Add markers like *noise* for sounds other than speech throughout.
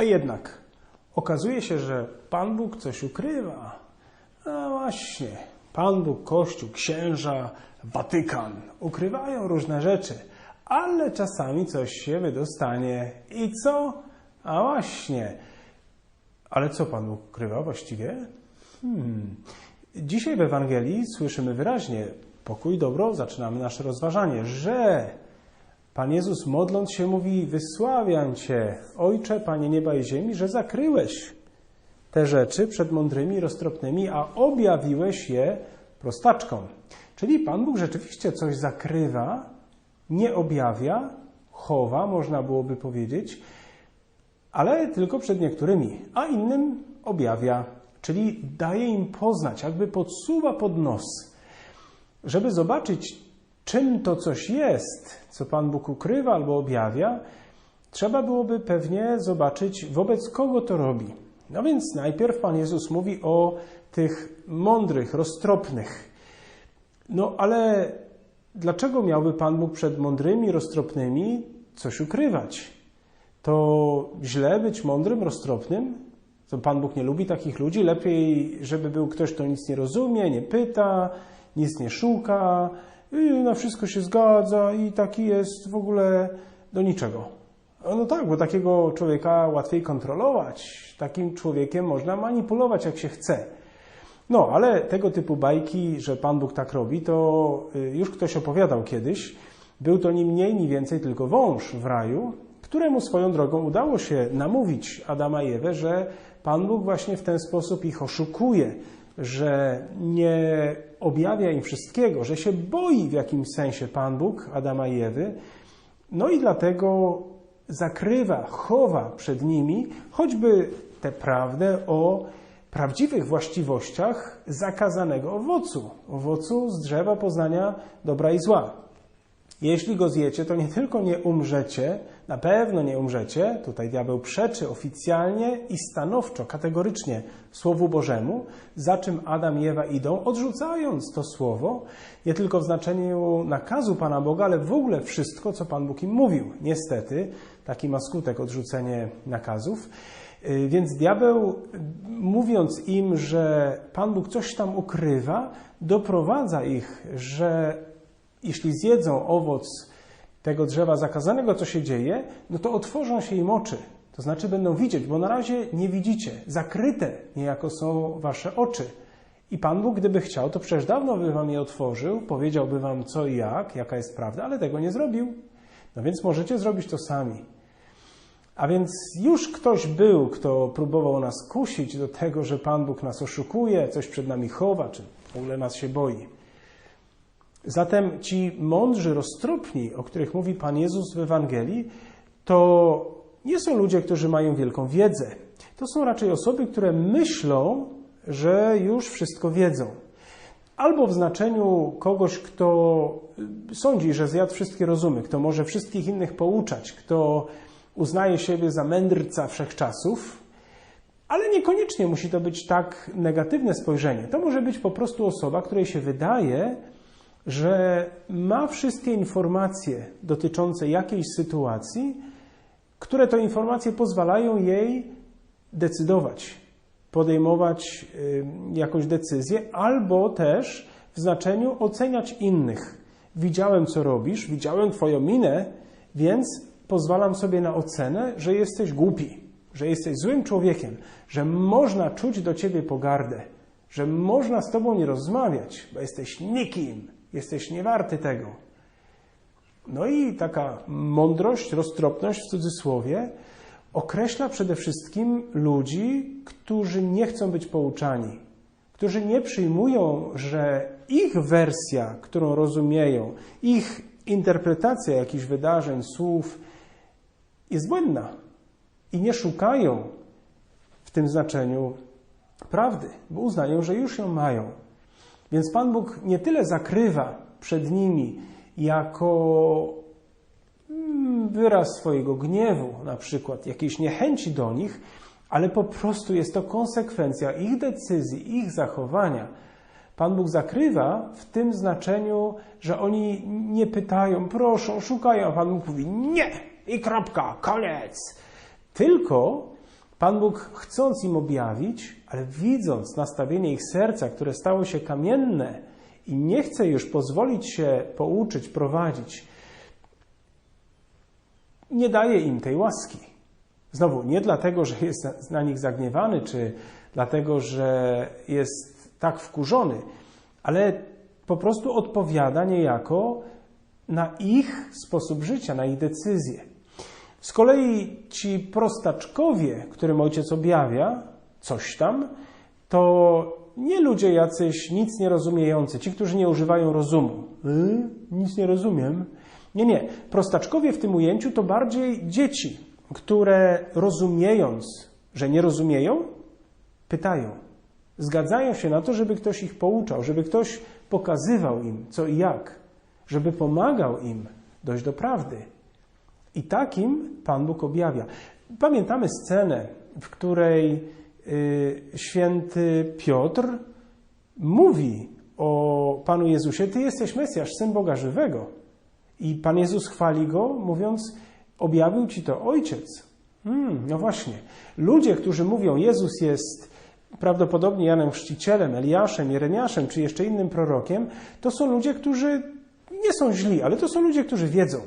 A jednak okazuje się, że Pan Bóg coś ukrywa. A właśnie, Pan Bóg, Kościół, księża, Watykan ukrywają różne rzeczy, ale czasami coś się wydostanie. I co? A właśnie. Ale co Pan Bóg ukrywa właściwie? Hmm. Dzisiaj w Ewangelii słyszymy wyraźnie, pokój, dobro, zaczynamy nasze rozważanie, że Pan Jezus modląc się mówi, wysławiam Cię, Ojcze, Panie nieba i ziemi, że zakryłeś te rzeczy przed mądrymi roztropnymi, a objawiłeś je prostaczkom. Czyli Pan Bóg rzeczywiście coś zakrywa, nie objawia, chowa, można byłoby powiedzieć, ale tylko przed niektórymi, a innym objawia, czyli daje im poznać, jakby podsuwa pod nos, żeby zobaczyć, czym to coś jest, co Pan Bóg ukrywa albo objawia, trzeba byłoby pewnie zobaczyć, wobec kogo to robi. No więc najpierw Pan Jezus mówi o tych mądrych, roztropnych. No ale dlaczego miałby Pan Bóg przed mądrymi, roztropnymi coś ukrywać? To źle być mądrym, roztropnym? To Pan Bóg nie lubi takich ludzi? Lepiej, żeby był ktoś, kto nic nie rozumie, nie pyta, nic nie szuka, na wszystko się zgadza i taki jest w ogóle do niczego. No tak, bo takiego człowieka łatwiej kontrolować. Takim człowiekiem można manipulować jak się chce. No, ale tego typu bajki, że Pan Bóg tak robi, to y, już ktoś opowiadał kiedyś. Był to ni mniej, ni więcej tylko wąż w raju, któremu swoją drogą udało się namówić Adama i Ewę, że Pan Bóg właśnie w ten sposób ich oszukuje, że nie objawia im wszystkiego, że się boi w jakimś sensie Pan Bóg Adama i Ewy. No i dlatego zakrywa, chowa przed nimi choćby tę prawdę o prawdziwych właściwościach zakazanego owocu, owocu z drzewa poznania dobra i zła. Jeśli go zjecie, to nie tylko nie umrzecie, na pewno nie umrzecie, tutaj diabeł przeczy oficjalnie i stanowczo, kategorycznie Słowu Bożemu, za czym Adam i Ewa idą, odrzucając to słowo, nie tylko w znaczeniu nakazu Pana Boga, ale w ogóle wszystko, co Pan Bóg im mówił. Niestety, taki ma skutek odrzucenie nakazów. Y, więc diabeł, mówiąc im, że Pan Bóg coś tam ukrywa, doprowadza ich, że jeśli zjedzą owoc tego drzewa zakazanego, co się dzieje, no to otworzą się im oczy. To znaczy będą widzieć, bo na razie nie widzicie. Zakryte niejako są wasze oczy. I Pan Bóg, gdyby chciał, to przecież dawno by wam je otworzył, powiedziałby wam co i jak, jaka jest prawda, ale tego nie zrobił. No więc możecie zrobić to sami. A więc już ktoś był, kto próbował nas kusić do tego, że Pan Bóg nas oszukuje, coś przed nami chowa, czy w ogóle nas się boi. Zatem ci mądrzy, roztropni, o których mówi Pan Jezus w Ewangelii, to nie są ludzie, którzy mają wielką wiedzę. To są raczej osoby, które myślą, że już wszystko wiedzą. Albo w znaczeniu kogoś, kto sądzi, że zjadł wszystkie rozumy, kto może wszystkich innych pouczać, kto uznaje siebie za mędrca wszechczasów, ale niekoniecznie musi to być tak negatywne spojrzenie. To może być po prostu osoba, której się wydaje, że ma wszystkie informacje dotyczące jakiejś sytuacji, które to informacje pozwalają jej decydować, podejmować jakąś decyzję, albo też w znaczeniu oceniać innych. Widziałem, co robisz, widziałem Twoją minę, więc pozwalam sobie na ocenę, że jesteś głupi, że jesteś złym człowiekiem, że można czuć do Ciebie pogardę, że można z Tobą nie rozmawiać, bo jesteś nikim, jesteś niewarty tego. No i taka mądrość, roztropność w cudzysłowie określa przede wszystkim ludzi, którzy nie chcą być pouczani, którzy nie przyjmują, że ich wersja, którą rozumieją, ich interpretacja jakichś wydarzeń, słów jest błędna i nie szukają w tym znaczeniu prawdy, bo uznają, że już ją mają. Więc Pan Bóg nie tyle zakrywa przed nimi jako mm, wyraz swojego gniewu, na przykład jakiejś niechęci do nich, ale po prostu jest to konsekwencja ich decyzji, ich zachowania. Pan Bóg zakrywa w tym znaczeniu, że oni nie pytają, proszą, szukają, a Pan Bóg mówi nie i kropka, koniec. Tylko Pan Bóg chcąc im objawić, ale widząc nastawienie ich serca, które stało się kamienne i nie chce już pozwolić się pouczyć, prowadzić, nie daje im tej łaski. Znowu, nie dlatego, że jest na nich zagniewany, czy dlatego, że jest tak wkurzony, ale po prostu odpowiada niejako na ich sposób życia, na ich decyzje. Z kolei ci prostaczkowie, którym ojciec objawia coś tam, to nie ludzie jacyś nic nie rozumiejący, ci, którzy nie używają rozumu. Y? Nic nie rozumiem. Nie, nie. Prostaczkowie w tym ujęciu to bardziej dzieci, które rozumiejąc, że nie rozumieją, pytają. Zgadzają się na to, żeby ktoś ich pouczał, żeby ktoś pokazywał im co i jak, żeby pomagał im dojść do prawdy. I takim Pan Bóg objawia. Pamiętamy scenę, w której y, święty Piotr mówi o Panu Jezusie: Ty jesteś Mesjasz, syn Boga żywego. I Pan Jezus chwali go, mówiąc: Objawił ci to ojciec. Hmm, no właśnie. Ludzie, którzy mówią, Jezus jest prawdopodobnie Janem Chrzcicielem, Eliaszem, Jeremiaszem czy jeszcze innym prorokiem, to są ludzie, którzy nie są źli, ale to są ludzie, którzy wiedzą.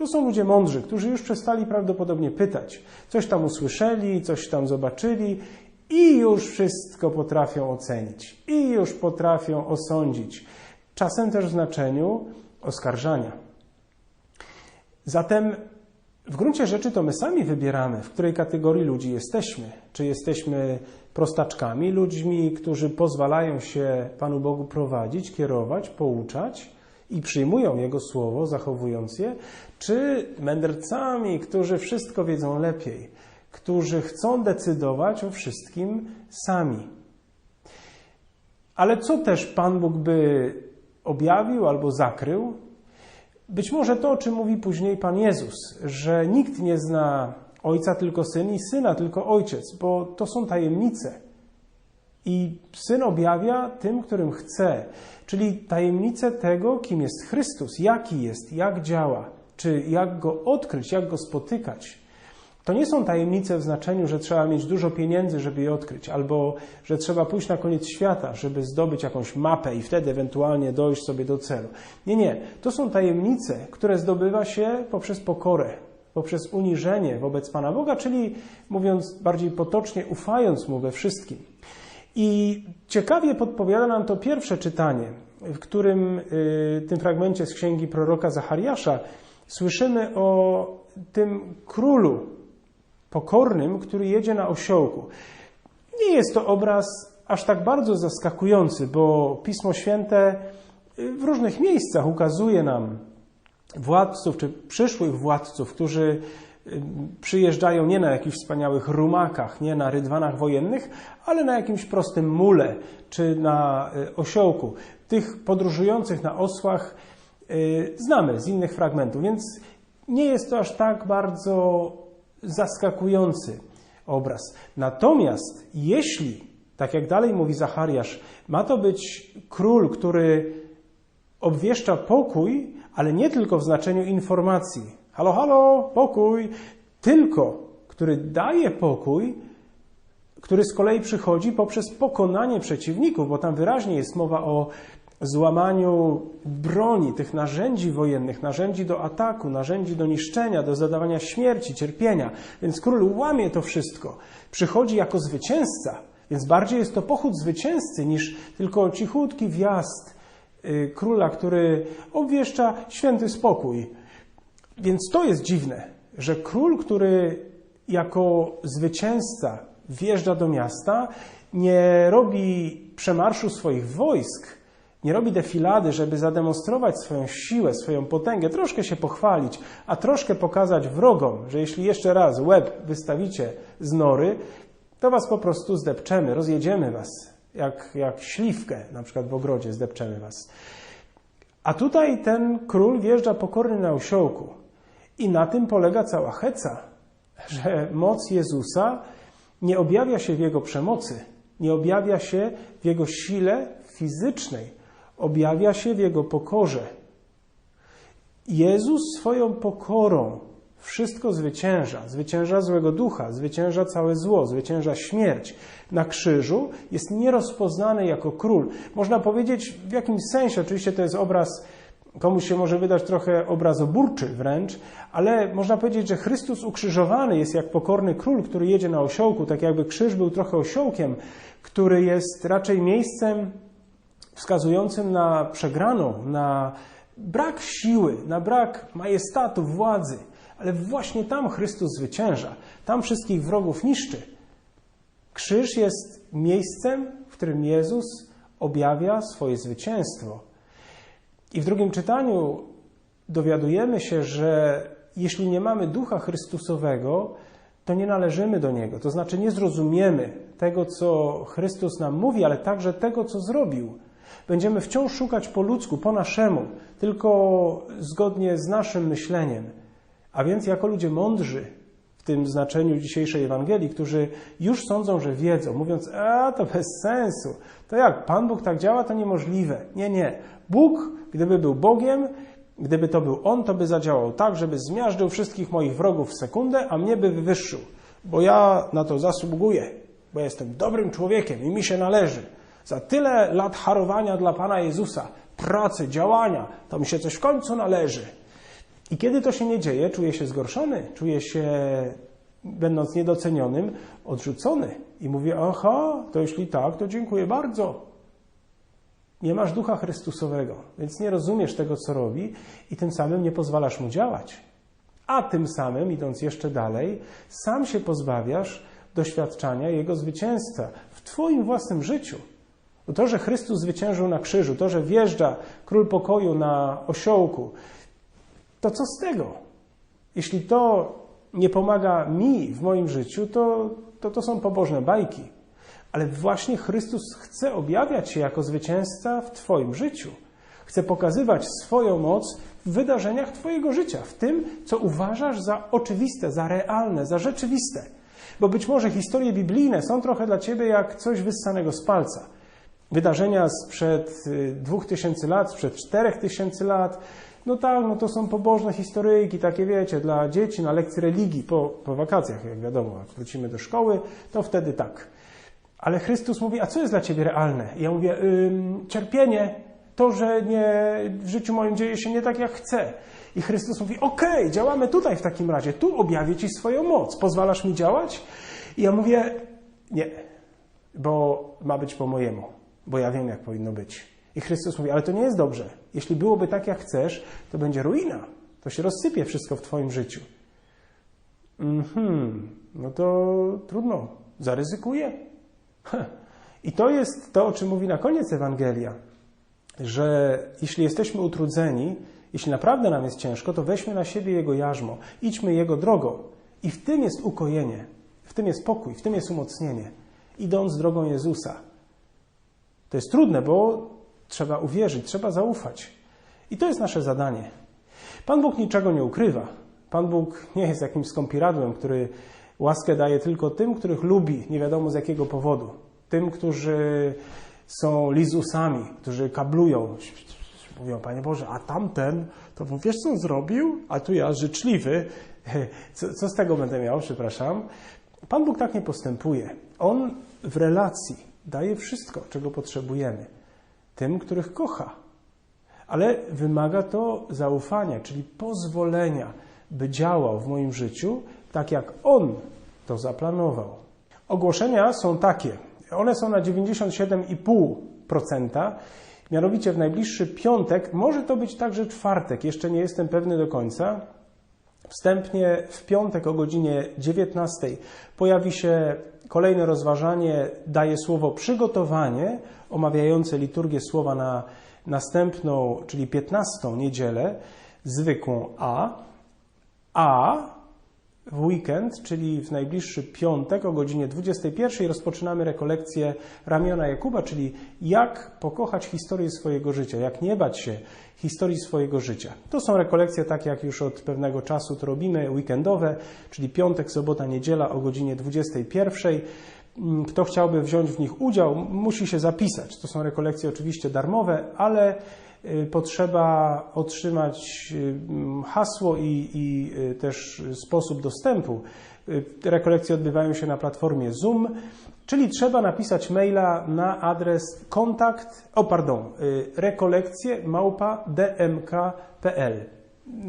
To są ludzie mądrzy, którzy już przestali prawdopodobnie pytać. Coś tam usłyszeli, coś tam zobaczyli i już wszystko potrafią ocenić, i już potrafią osądzić. Czasem też w znaczeniu oskarżania. Zatem w gruncie rzeczy to my sami wybieramy, w której kategorii ludzi jesteśmy. Czy jesteśmy prostaczkami, ludźmi, którzy pozwalają się Panu Bogu prowadzić, kierować, pouczać i przyjmują Jego słowo, zachowując je, czy mędrcami, którzy wszystko wiedzą lepiej, którzy chcą decydować o wszystkim sami. Ale co też Pan Bóg by objawił albo zakrył? Być może to, o czym mówi później Pan Jezus, że nikt nie zna Ojca tylko Syn i Syna tylko Ojciec, bo to są tajemnice. I Syn objawia tym, którym chce, czyli tajemnicę tego, kim jest Chrystus, jaki jest, jak działa, czy jak go odkryć, jak go spotykać. To nie są tajemnice w znaczeniu, że trzeba mieć dużo pieniędzy, żeby je odkryć, albo że trzeba pójść na koniec świata, żeby zdobyć jakąś mapę i wtedy ewentualnie dojść sobie do celu. Nie, nie. To są tajemnice, które zdobywa się poprzez pokorę, poprzez uniżenie wobec Pana Boga, czyli mówiąc bardziej potocznie, ufając Mu we wszystkim. I ciekawie podpowiada nam to pierwsze czytanie, w którym y, tym fragmencie z księgi proroka Zachariasza słyszymy o tym królu pokornym, który jedzie na osiołku. Nie jest to obraz aż tak bardzo zaskakujący, bo Pismo Święte w różnych miejscach ukazuje nam władców czy przyszłych władców, którzy y, przyjeżdżają nie na jakichś wspaniałych rumakach, nie na rydwanach wojennych, ale na jakimś prostym mule czy na y, osiołku. Tych podróżujących na osłach y, znamy z innych fragmentów, więc nie jest to aż tak bardzo zaskakujący obraz. Natomiast jeśli, tak jak dalej mówi Zachariasz, ma to być król, który obwieszcza pokój, ale nie tylko w znaczeniu informacji. Halo, halo, pokój, tylko który daje pokój, który z kolei przychodzi poprzez pokonanie przeciwników, bo tam wyraźnie jest mowa o złamaniu broni, tych narzędzi wojennych, narzędzi do ataku, narzędzi do niszczenia, do zadawania śmierci, cierpienia. Więc król łamie to wszystko. Przychodzi jako zwycięzca, więc bardziej jest to pochód zwycięzcy niż tylko cichutki wjazd y, króla, który obwieszcza święty spokój. Więc to jest dziwne, że król, który jako zwycięzca wjeżdża do miasta, nie robi przemarszu swoich wojsk, nie robi defilady, żeby zademonstrować swoją siłę, swoją potęgę, troszkę się pochwalić, a troszkę pokazać wrogom, że jeśli jeszcze raz łeb wystawicie z nory, to was po prostu zdepczemy, rozjedziemy was, jak, jak śliwkę na przykład w ogrodzie zdepczemy was. A tutaj ten król wjeżdża pokorny na osiołku. I na tym polega cała heca, że moc Jezusa nie objawia się w jego przemocy, nie objawia się w jego sile fizycznej, objawia się w jego pokorze. Jezus swoją pokorą wszystko zwycięża. Zwycięża złego ducha, zwycięża całe zło, zwycięża śmierć. Na krzyżu jest nierozpoznany jako król. Można powiedzieć w jakimś sensie, oczywiście to jest obraz, komuś się może wydać trochę obrazoburczy wręcz, ale można powiedzieć, że Chrystus ukrzyżowany jest jak pokorny król, który jedzie na osiołku, tak jakby krzyż był trochę osiołkiem, który jest raczej miejscem wskazującym na przegraną, na brak siły, na brak majestatu, władzy. Ale właśnie tam Chrystus zwycięża, tam wszystkich wrogów niszczy. Krzyż jest miejscem, w którym Jezus objawia swoje zwycięstwo. I w drugim czytaniu dowiadujemy się, że jeśli nie mamy ducha Chrystusowego, to nie należymy do Niego. To znaczy nie zrozumiemy tego, co Chrystus nam mówi, ale także tego, co zrobił. Będziemy wciąż szukać po ludzku, po naszemu, tylko zgodnie z naszym myśleniem. A więc jako ludzie mądrzy, w tym znaczeniu dzisiejszej Ewangelii, którzy już sądzą, że wiedzą, mówiąc, a to bez sensu. To jak Pan Bóg tak działa, to niemożliwe. Nie, nie. Bóg, gdyby był Bogiem, gdyby to był On, to by zadziałał tak, żeby zmiażdżył wszystkich moich wrogów w sekundę, a mnie by wywyższył, bo ja na to zasługuję, bo jestem dobrym człowiekiem i mi się należy. Za tyle lat harowania dla Pana Jezusa, pracy, działania, to mi się coś w końcu należy. I kiedy to się nie dzieje, czuję się zgorszony, czuję się, będąc niedocenionym, odrzucony. I mówię, aha, to jeśli tak, to dziękuję bardzo. Nie masz ducha Chrystusowego, więc nie rozumiesz tego, co robi i tym samym nie pozwalasz mu działać. A tym samym, idąc jeszcze dalej, sam się pozbawiasz doświadczania Jego zwycięstwa w Twoim własnym życiu. To, że Chrystus zwyciężył na krzyżu, to, że wjeżdża król pokoju na osiołku, to co z tego? Jeśli to nie pomaga mi w moim życiu, to to, to są pobożne bajki. Ale właśnie Chrystus chce objawiać się jako zwycięzca w Twoim życiu. Chce pokazywać swoją moc w wydarzeniach Twojego życia, w tym, co uważasz za oczywiste, za realne, za rzeczywiste. Bo być może historie biblijne są trochę dla Ciebie jak coś wyssanego z palca. Wydarzenia sprzed y, dwóch tysięcy lat, sprzed czterech tysięcy lat, no tak, no to są pobożne historyjki, takie wiecie, dla dzieci na lekcji religii, po, po wakacjach, jak wiadomo, jak wrócimy do szkoły, to wtedy tak. Ale Chrystus mówi, a co jest dla ciebie realne? I ja mówię, ym, cierpienie, to, że nie, w życiu moim dzieje się nie tak, jak chcę. I Chrystus mówi, okej, okay, działamy tutaj w takim razie, tu objawię ci swoją moc, pozwalasz mi działać? I ja mówię, nie, bo ma być po mojemu, bo ja wiem, jak powinno być. I Chrystus mówi, ale to nie jest dobrze. Jeśli byłoby tak, jak chcesz, to będzie ruina. To się rozsypie wszystko w Twoim życiu. Mhm, no to trudno. Zaryzykuję. I to jest to, o czym mówi na koniec Ewangelia, że jeśli jesteśmy utrudzeni, jeśli naprawdę nam jest ciężko, to weźmy na siebie Jego jarzmo, idźmy Jego drogą. I w tym jest ukojenie, w tym jest pokój, w tym jest umocnienie, idąc drogą Jezusa. To jest trudne, bo trzeba uwierzyć, trzeba zaufać. I to jest nasze zadanie. Pan Bóg niczego nie ukrywa. Pan Bóg nie jest jakimś skąpiradłem, który łaskę daje tylko tym, których lubi, nie wiadomo z jakiego powodu. Tym, którzy są lizusami, którzy kablują. Mówią, Panie Boże, a tamten, to wiesz co on zrobił? A tu ja, życzliwy. *laughs* Co, co z tego będę miał, przepraszam? Pan Bóg tak nie postępuje. On w relacji daje wszystko, czego potrzebujemy. Tym, których kocha. Ale wymaga to zaufania, czyli pozwolenia, by działał w moim życiu tak, jak On to zaplanował. Ogłoszenia są takie. One są na 97,5%. Mianowicie w najbliższy piątek, może to być także czwartek, jeszcze nie jestem pewny do końca. Wstępnie w piątek o godzinie 19 pojawi się kolejne rozważanie, daje słowo przygotowanie, omawiające liturgię słowa na następną, czyli 15 niedzielę, zwykłą A, a w weekend, czyli w najbliższy piątek o godzinie 21 rozpoczynamy rekolekcję ramiona Jakuba, czyli jak pokochać historię swojego życia, jak nie bać się historii swojego życia. To są rekolekcje tak jak już od pewnego czasu to robimy, weekendowe, czyli piątek, sobota, niedziela o godzinie 21. Mm, Kto chciałby wziąć w nich udział, musi się zapisać. To są rekolekcje oczywiście darmowe, ale potrzeba otrzymać y, hasło i, i y, też sposób dostępu. Y, rekolekcje odbywają się na platformie Zoom, czyli trzeba napisać maila na adres kontakt, o pardon, y, rekolekcje małpa dmk.pl.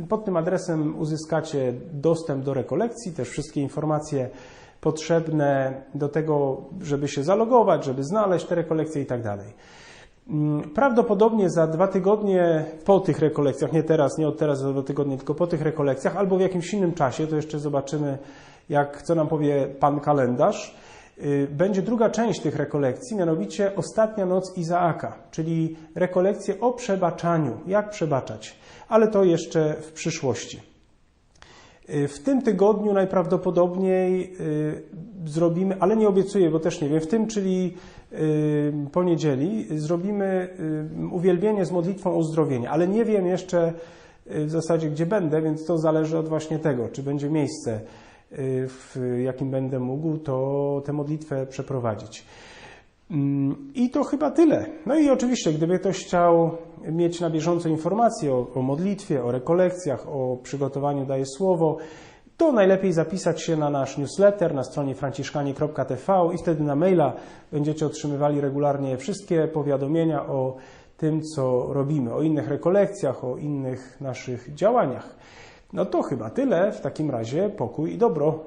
Pod tym adresem uzyskacie dostęp do rekolekcji, też wszystkie informacje potrzebne do tego, żeby się zalogować, żeby znaleźć te rekolekcje i tak dalej. Mm, Prawdopodobnie za dwa tygodnie po tych rekolekcjach, nie teraz, nie od teraz za dwa tygodnie, tylko po tych rekolekcjach, albo w jakimś innym czasie, to jeszcze zobaczymy, jak, co nam powie Pan kalendarz, y, będzie druga część tych rekolekcji, mianowicie Ostatnia noc Izaaka, czyli rekolekcje o przebaczaniu, jak przebaczać, ale to jeszcze w przyszłości. Y, W tym tygodniu najprawdopodobniej y, zrobimy, ale nie obiecuję, bo też nie wiem, w tym, czyli y, poniedzieli, zrobimy uwielbienie z modlitwą o uzdrowienie, ale nie wiem jeszcze w zasadzie, gdzie będę, więc to zależy od właśnie tego, czy będzie miejsce, w jakim będę mógł, to tę modlitwę przeprowadzić. Mm, I to chyba tyle. No i oczywiście, gdyby ktoś chciał mieć na bieżąco informacje o, o modlitwie, o rekolekcjach, o przygotowaniu Daje Słowo, to najlepiej zapisać się na nasz newsletter na stronie franciszkanie.tv i wtedy na maila będziecie otrzymywali regularnie wszystkie powiadomienia o tym, co robimy, o innych rekolekcjach, o innych naszych działaniach. No to chyba tyle. W takim razie pokój i dobro.